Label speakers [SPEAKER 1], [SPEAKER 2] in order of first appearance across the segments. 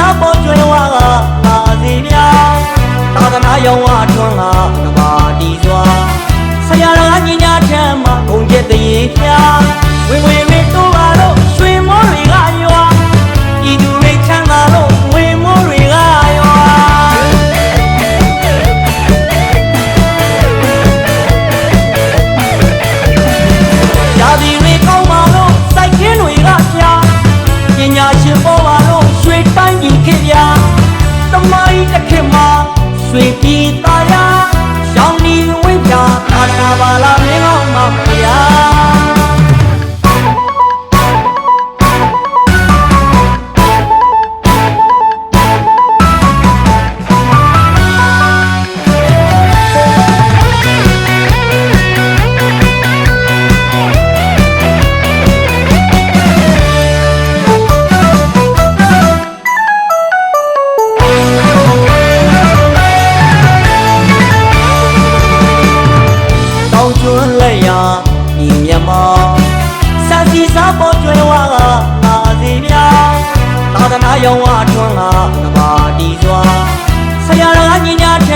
[SPEAKER 1] စံစီစားပေါ်ကျွယ်ဝါကပါစီမြာသာသနာရောင်ဝထွန်းကကဘာတီစွာဆရာတော်ကညီညာထမ်းမှာဂုံကျက်တရေပြဝင်ဝင်မင်းတို့ပါ တောင်ကျွန်းလက်ရာဒီမြတ်မောင်စံစီစားပေါ်ကျွယ်ဝါကပါစီမြာသာသနာရောင်ဝထွန်းကကဘာတီစွာဆရာတော်ကညီညာထ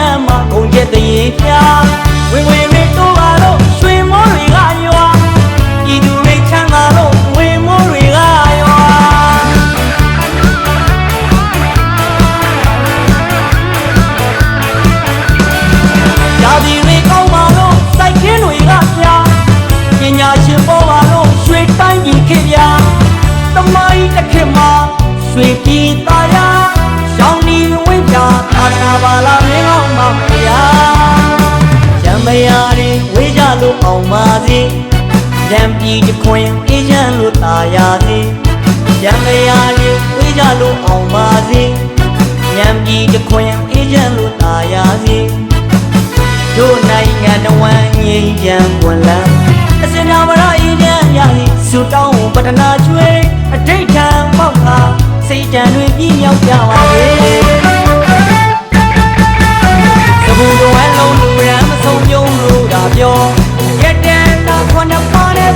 [SPEAKER 1] အောင်ပါစေရံပြည်တစ်ခွင်အေးချမ်းလို့ตาရစေရံမယာတွေဝေးကြလို့အောင်ပါစေရံပြည်တစ်ခွင်အေးချမ်းလို့ตาရစေ တို့နိုင်ငံတော်ဝန်ငြိမ်းချမ်းပွင့်လန်းအစင်နာမရအေးချမ်းရသည်စုတောင်းပတနာကျွေးအဋိဋ္ဌံပေါက်ခါစိတ်တန်တွေပြည့်မြောက်ကြပါလေ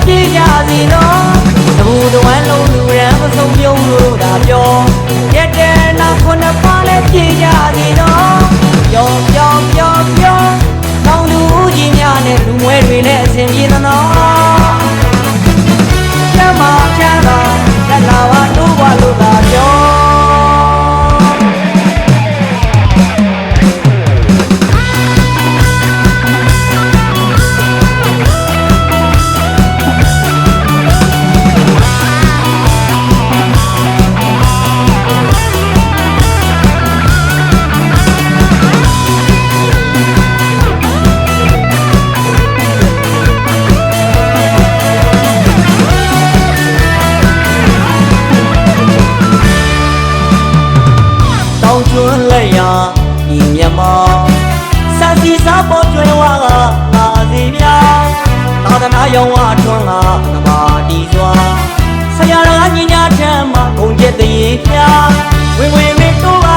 [SPEAKER 1] ပါးနဲ့ပြည့်ကြစီတော့သဘူတော်အလုံးလူရန်မဆုံးယုံလို့ဒါပြောရက်တန်တာခွန်တစ်ပါးနဲ့ပြည့်ကြစီတော့ပြောပြောပြောပြောတောင်လူကြီးများနဲ့လူမွဲတွေနဲ့အစဉ်ပြေသနာ ရောင်ဝထွန်းကကဘာတီစွာဆရာတော်ကညီညာထမ်းမှာဂုံကျက်တရေပြဝင်ဝင်မင်းတို့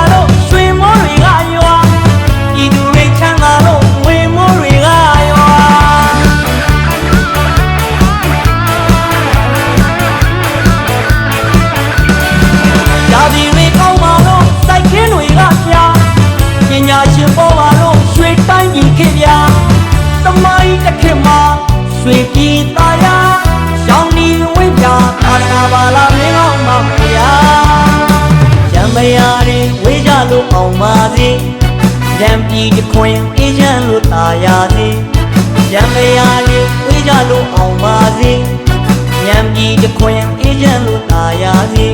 [SPEAKER 1] ရွှေပြည်သားရရောင်ဒီဝိပြာသာနာပါလာမင်းကောင်းပါဗျာရံမယာတွေဝေးကြလို့အောင်ပါစေရံပြည်တစ်ခွင်အေးချမ်းလို့ตาရစေရံမယာတွေဝေးကြလို့အောင်ပါစေရံပြည်တစ်ခွင်အေးချမ်းလို့ตาရစေ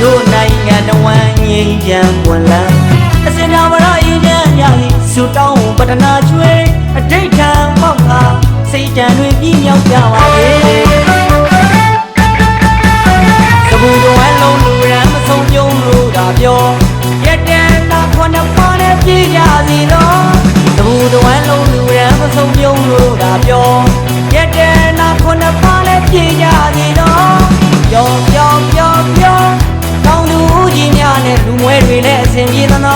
[SPEAKER 1] တို့နိုင်ငံတော်ဝန်ငြိမ်းချမ်းပွင့်လန်းအစင်နာမရအေးချမ်းရသည်စုတောင်းပတနာကျွေးအ စိတ်ဓာတ်တွေပြည့်မြောက်ကြပါလေသဘူတော်အလုံးလူရန်မဆုံးပြုံးလို့သာပြောရတန်သာခွန်ပါနဲ့ပြည့်ကြစီတော့သဘူတော်အလုံးလူရန်မဆုံးပြုံးလို့သာပြောရတန်သာခွန်ပါနဲ့ပြည့်ကြစီတော့ပျော်ပျော်ပျော်ပျော်ကောင်းသူကြီးများနဲ့လူမွဲတွေနဲ့အစဉ်ပြေသနာ